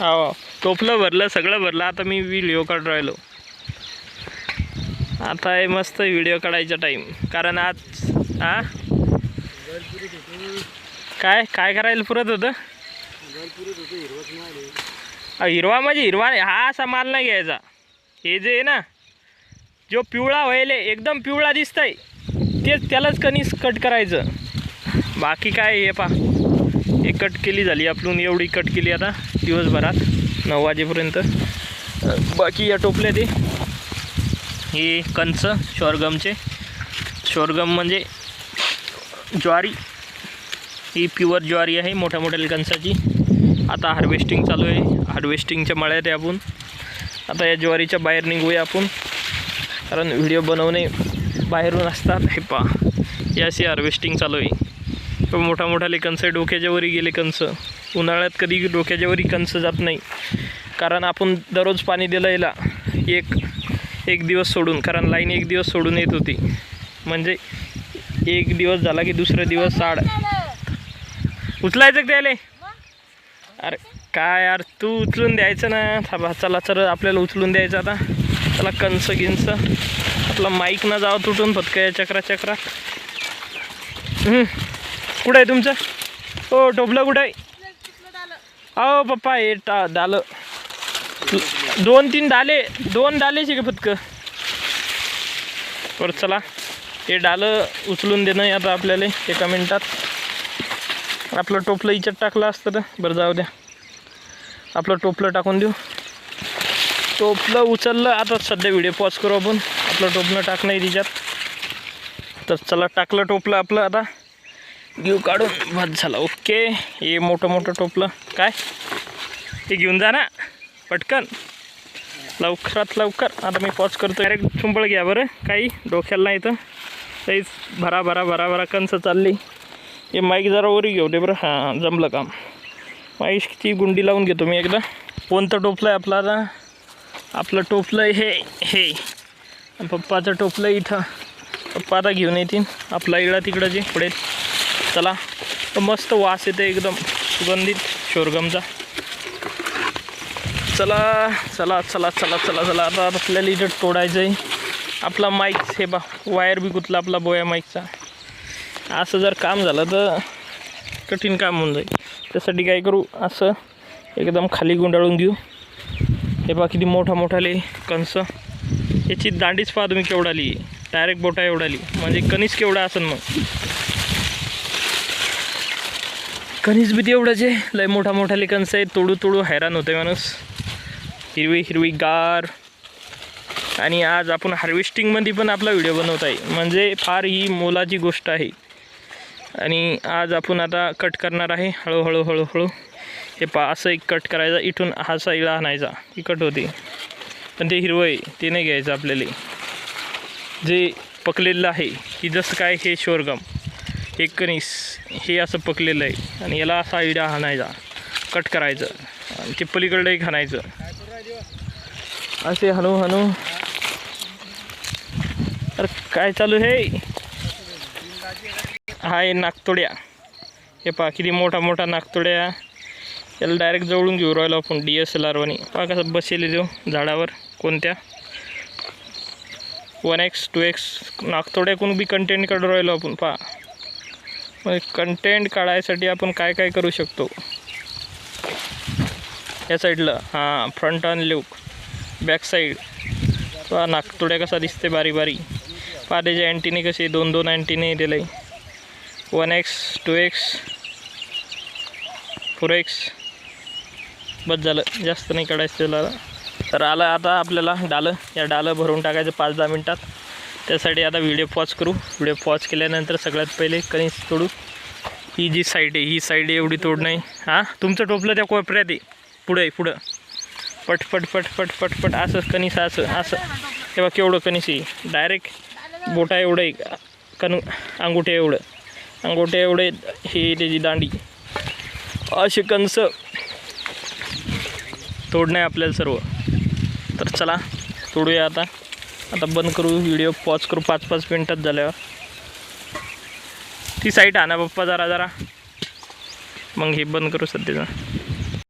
हो. टोपलं भरलं सगळं भरलं. आता मी व्हिडिओ काढ राहिलो. आता आहे मस्त व्हिडिओ काढायचा टाईम कारण आज हा काय काय करायला पुरत होतं? हिरवा म्हणजे हिरवा हा असा माल नाही घ्यायचा. हे जे आहे ना जो पिवळा व्हायले एकदम पिवळा दिसतंय तेच त्यालाच कणीस कट करायचं. बाकी काय हे पा हे कट केली झाली. आपण एवढी कट केली आता दिवसभरात. नऊ वाजेपर्यंत. बाकी या टोपल्या ते. हे कंच शोरगमचे. शोरगम म्हणजे ज्वारी. ही प्युअर ज्वारी आहे मोठ्या मोठ्या कणसाची आता हार्वेस्टिंग चालू आहे. हार्वेस्टिंगच्या मळ्यात आहे आपण. आता या ज्वारीच्या बाहेर निघूया आपण. कारण व्हिडिओ बनवणे बाहेरून असतात. हे पा याशी हार्वेस्टिंग चालू आहे. पण मोठा मोठाले कणस डोक्याच्यावरी गेले कणस उन्हाळ्यात कधी डोक्याच्यावरही कंस कणस जात नाही. कारण आपण दररोज पाणी दिलं याला एक एक दिवस सोडून कारण लाईन एक दिवस सोडून येत होती. म्हणजे एक दिवस झाला की दुसरा दिवस साड उचलायचं द्यायला त्याले? अरे काय यार तू उचलून द्यायचं ना. थांबा चला तर आपल्याला उचलून द्यायचं आता. चला कंस गिंस. आपला माईक न जावं तुटून फटका या चक्रा चक्रा. कुठं आहे तुमचं? हो टोपलं कुठं आहे? अहो पप्पा हे टा डालं दोन तीन डाले दोन डालेचे का फटकं. परत चला हे डालं उचलून देणं आहे आता आपल्याला एका मिनटात. आपलं टोपलं इच्यात टाकलं असतं तर बरं जाऊ द्या. आपलं टोपलं टाकून देऊ. टोपलं उचललं आता सध्या व्हिडिओ पॉज करू आपण. आपलं टोपलं टाकणं आहे तिच्यात. तर चला टाकलं टोपलं आपलं आता. घेऊ काढून. भात झाला. ओके. हे मोठं मोठं टोपलं. काय? हे घेऊन जा ना. पटकन. लवकरात लवकर. आता मी पॉज करतो डायरेक्ट चुंबळ घ्या बरं. काही डोक्याला नाही तर काहीच भरा भरा भरा भरा कंस चालली. हे माईक जरा वरी घेऊ दे बरं. हां जमलं काम. माईकची गुंडी लावून घेतो मी एकदा. कोणतं टोपलं आहे आपलं आता? आपलं टोपलं आहे हे. हे पप्पाचं टोपलं आहे इथं. पप्पा आता घेऊन येतील. आपला इडा तिकडं जे पुढे. चला. तर मस्त वास येते एकदम. सुगंधित शोरगमचा. चला चला चला चला चला चला. आता आपल्याला इथं तोडायचं आहे आपला माईक हे बा वायर बी गुतला आपला बोया माईकचा असं जर काम झालं तर कठीण काम होऊन जाईल. त्यासाठी काय करू असं एकदम खाली गुंडाळून घेऊ. हे बा किती मोठा मोठाले कंस. याची दांडीच पहा तुम्ही केवढाली. डायरेक्ट बोटा एवढाली. म्हणजे कणीस केवढा असेल मग. कणीस भीती एवढंच आहे. लय मोठा मोठा कणस आहे. तोडू तोडू हैराण होते माणूस. हिरवी हिरवी गार. आणि आज आपण हार्वेस्टिंगमध्ये पण आपला व्हिडिओ बनवत आहे. म्हणजे फार ही मोलाची गोष्ट आहे. आणि आज आपण आता कट करणार आहे. हळूहळू हळूहळू. हे पा असं एक कट करायचा. इथून हा साईडला आणायचा. ती कट होते. पण ते हिरवं आहे. ते नाही घ्यायचं आपल्याला. जे पकलेलं आहे. की जसं काय हे शोरगम. हे कणीस हे असं पकलेलं आहे. आणि याला असा इडा हाणायचा कट करायचं. आणि ते पलीकडे एक हाणायचं असे हनू हनू अरे काय चालू हे हा आहे नागतोड्या. हे पहा किती मोठा मोठा नागतोड्या. याला डायरेक्ट जवळून घेऊ राहिलो आपण डी एस एल आरवानी पहा कसं बसेल देऊ झाडावर कोणत्या? वन एक्स टू एक्स नागतोड्याकडून बी कंटेंट काढू राहिलो आपण पहा. मग कंटेंट काढायसाठी आपण काय काय करू शकतो? या साईडला हां front on look back side वा नागतोड्या कसा दिसते बारी बारी. पहा अँटीने कसे दोन दोन अँटीने दिलं आहे one X two X four X बस झालं. जास्त नाही काढायचं त्याला. तर आलं आता आपल्याला डालं. या डालं भरून टाकायचं पाच दहा मिनटात. त्यासाठी आता व्हिडिओ पॉज करू. व्हिडिओ पॉज केल्यानंतर सगळ्यात पहिले कणीस तोडू. ही जी साईड आहे ही साईड एवढी तोड नाही. हां? तुमचं टोपलं त्या कोपऱ्यात आहे. पुढं आहे पुढं. पट पट पट पट पट पट. असं कणीस असं असं. तेव्हा केवढं कणीस आहे. डायरेक्ट बोटा एवढं आहे. कण अंगुठे एवढं. अंगुठे एवढे हे त्याची दांडी. असे कणस तोडणं आहे आपल्याला सर्व. तर चला तोडूया आता. आता बंद करू व्हिडिओ पॉज करू पाच पाच मिनटात झाल्यावर ती साईट आणा पप्पा जरा जरा. मग हे बंद करू सध्याचं